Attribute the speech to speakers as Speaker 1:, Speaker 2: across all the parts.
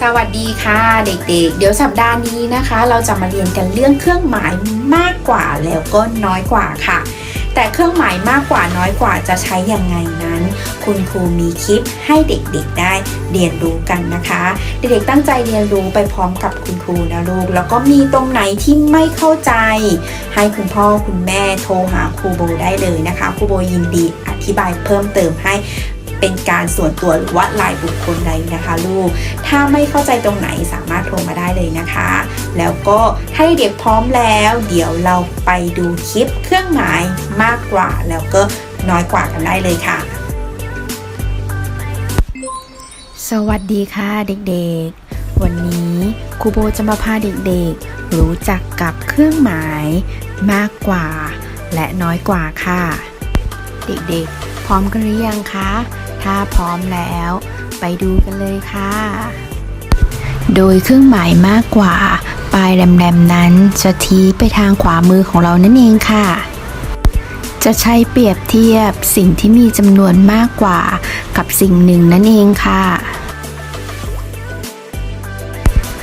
Speaker 1: สวัสดีค่ะเด็กๆเดี๋ยวสัปดาห์นี้นะคะ เราจะมาเรียนกันเรื่องเครื่องหมายมากกว่าแล้วก็น้อยกว่าค่ะ แต่เครื่องหมายมากกว่าน้อยกว่าจะใช้อย่างไงนั้น คุณครูมีคลิปให้เด็กๆได้เรียนรู้กันนะคะ เด็กๆตั้งใจเรียนรู้ไปพร้อมกับคุณครูนะลูกแล้วก็มีตรงไหนที่ไม่เข้าใจ ให้คุณพ่อคุณแม่โทรหาครูโบได้เลยนะคะครูโบยินดีอธิบายเพิ่มเติมให้ เป็นการส่วนตัวหรือว่ารายบุคคลใดนะคะลูก ถ้าไม่เข้าใจตรงไหนสามารถโทรมาได้เลยนะคะ แล้วก็ถ้เด็กพร้อมแล้ว เดี๋ยวเราไปดูคลิปเครื่องหมายมากกว่า แล้วก็น้อยกว่ากันได้เลยค่ะ สวัสดีค่ะเด็กๆ วันนี้ครูโบจะมาพาเด็กๆ รู้จักกับเครื่องหมายมากกว่า และน้อยกว่าค่ะ เด็กๆ พร้อมกันหรือยังคะ ถ้าพร้อมแล้ว ไปดูกันเลยค่ะ โดยเครื่องหมายมากกว่า ปลายแหลมๆนั้นจะทีไปทางขวามือของเรานั่นเองค่ะ จะใช้เปรียบเทียบสิ่งที่มีจำนวนมากกว่ากับสิ่งหนึ่งนั่นเองค่ะ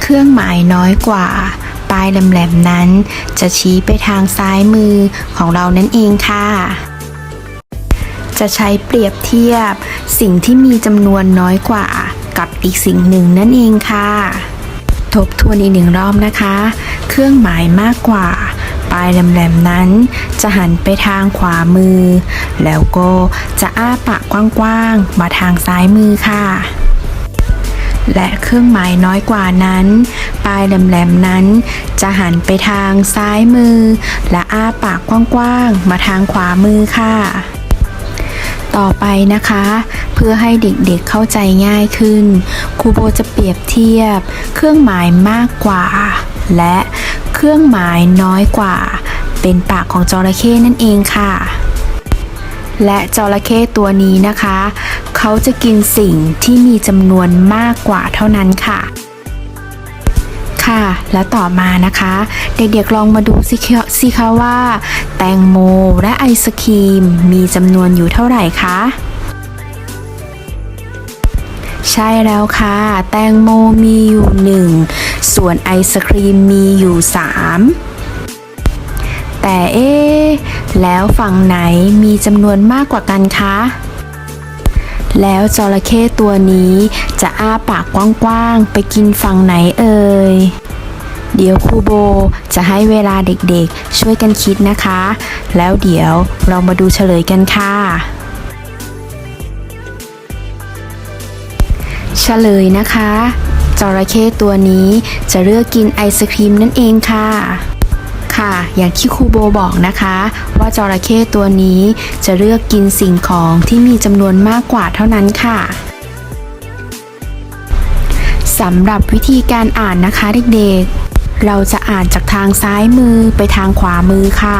Speaker 1: เครื่องหมายน้อยกว่าปลายแหลมๆนั้น จะชี้ไปทางซ้ายมือของเรานั่นเองค่ะ จะใช้เปรียบเทียบ สิ่งที่มีจำนวนน้อยกว่ากับอีกสิ่งหนึ่งนั่นเองค่ะ ทบทวนอีกหนึ่งรอบนะคะ เครื่องหมายมากกว่า ปลายแหลมๆนั้น จะหันไปทางขวามือ แล้วก็จะอ้าปากกว้างๆมาทางซ้ายมือค่ะ และเครื่องหมายน้อยกว่านั้น ปลายแหลมๆนั้น จะหันไปทางซ้ายมือ และอ้าปากกว้างๆมาทางขวามือค่ะ ต่อไปนะคะ เพื่อให้เด็กๆเข้าใจง่ายขึ้นครูโบจะเปรียบเทียบ เครื่องหมายมากกว่า และเครื่องหมายน้อยกว่า เป็นปากของจระเข้นั่นเองค่ะ และจระเข้ตัวนี้นะคะ เขาจะกินสิ่งที่มีจำนวนมากกว่าเท่านั้นค่ะ ค่ะ และต่อมานะคะ เด็กๆลองมาดูสิคะสิคะว่า แตงโมและไอศครีมมีจำนวนอยู่เท่าไหร่คะใช่แล้วค่ะ แตงโมมีอยู่หนึ่งส่วนไอศครีมมีอยู่สามแต่เอ๊แล้วฝั่งไหนมีจำนวนมากกว่ากันคะ แล้วจระเข้ตัวนี้จะอ้าปากกว้างๆ ไปกินฝั่งไหนเอ่ย เดี๋ยวครูโบจะให้เวลาเด็กๆ ช่วยกันคิดนะคะ แล้วเดี๋ยวเรามาดูเฉลยกันค่ะ เฉลยนะคะจระเข้ตัวนี้จะเลือกกินไอศครีมนั่นเองค่ะ ค่ะ อย่างที่ครูโบบอกนะคะ ว่าจระเข้ตัวนี้จะเลือกกินสิ่งของที่มีจำนวนมากกว่าเท่านั้นค่ะสำหรับวิธีการอ่านนะคะเด็กๆ เราจะอ่านจากทางซ้ายมือไปทางขวามือค่ะ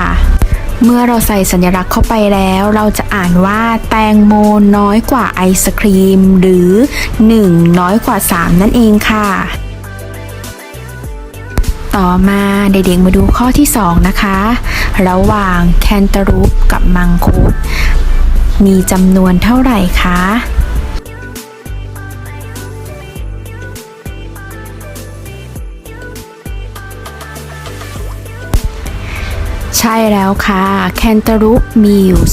Speaker 1: เมื่อเราใส่สัญลักษณ์เข้าไปแล้ว เราจะอ่านว่าแตงโมน้อยกว่าไอศครีม หรือ 1 น้อยกว่า 3 นั่นเองค่ะ ต่อมาเด็กๆมาดูข้อที่ 2 นะคะ ระหว่างแคนตาลูปกับมังคุดมีจำนวนเท่าไหร่คะใช่แล้วค่ะ แคนตาลูปมีอยู่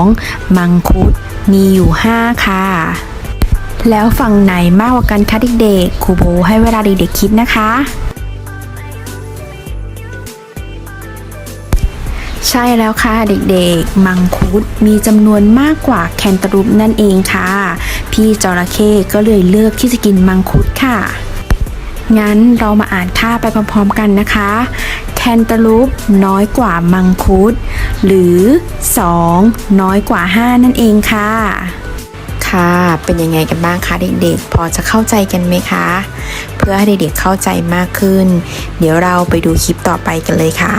Speaker 1: 2 มังคุดมีอยู่ 5 ค่ะ แล้วฝั่งไหนมากกว่ากันคะเด็กๆครูโบให้เวลาเด็กๆคิดนะคะ ใช่แล้วค่ะเด็กๆ มังคุดมีจำนวนมากกว่าแคนตาลูปนั่นเองค่ะ พี่จระเข้ก็เลยเลือกที่จะกินมังคุดค่ะ งั้นเรามาอ่านค่าไปพร้อมๆกันนะคะแคนตาลูปน้อยกว่ามังคุด หรือ 2 น้อยกว่า 5 นั่นเองค่ะ ค่ะ เป็นยังไงกันบ้างคะเด็กๆ พอจะเข้าใจกันไหมคะ เพื่อให้เด็กๆเข้าใจมากขึ้น เดี๋ยวเราไปดูคลิปต่อไปกันเลยค่ะ